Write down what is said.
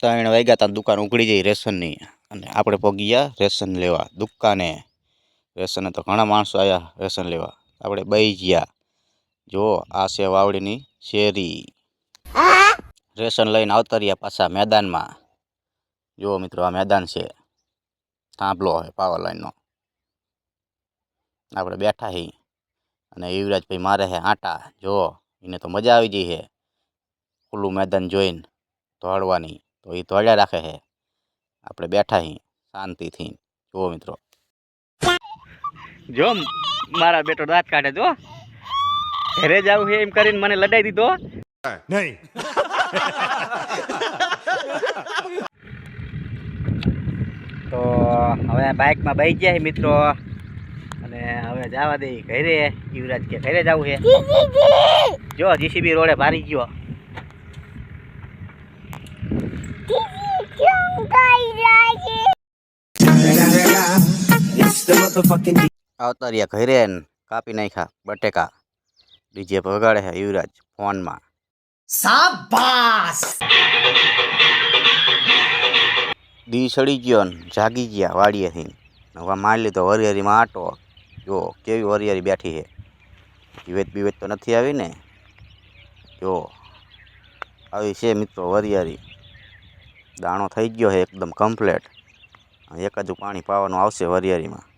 ત્રણ વાગ્યા તા દુકાન ઉઘડી જઈ રેશનની અને આપણે પગીયા રેશન લેવા. દુકાને રેશને તો ઘણા માણસો આવ્યા રેશન લેવા. આપણે બઈ ગયા. જો, આ છે વાવડીની શેરી. રેશન લઈને આવતા રહ્યા પાછા મેદાનમાં. જુઓ મિત્રો, આ મેદાન છે. થાંભલો છે પાવર લાઈનનો આપણે બેઠા હી. અને યુવરાજભાઈ મારે હે આટા. જુઓ એને તો મજા આવી જઈ હે. ખુલ્લું મેદાન જોઈને દોડવાની તો એ દોડ્યા રાખે છે આપણે બેઠા હી શાંતિથી. જુઓ મિત્રો. જો મારા બેટો દાંત કાઢે જો ઘરે જવું છે એમ કરીને મને લડાઈ દીધો. નહીં. તો હવે બાઇકમાં બહી ગયા છે મિત્રો. અને હવે જવા દે ઘરે. યુવરાજ કે ઘરે જવું છે જો જીસીબી રોડે ભારી ગયો. આવતા રહ્યા ઘરે કાપી નાખ્યા બટેકા. ડીજે વગાડે છે યુવરાજ ફોનમાં. દી સડી ગયો ને જાગી ગયા વાડીએથી હવે મારી લીધો વરિયાળીમાં આટો. જો કેવી વરિયાળી બેઠી છે વિવેદ પીવેત તો નથી આવી ને? જો આવી છે મિત્રો વરિયાળી દાણો થઈ ગયો છે એકદમ કમ્પ્લેટ એક હજુ પાણી પાવાનું આવશે વરિયાળીમાં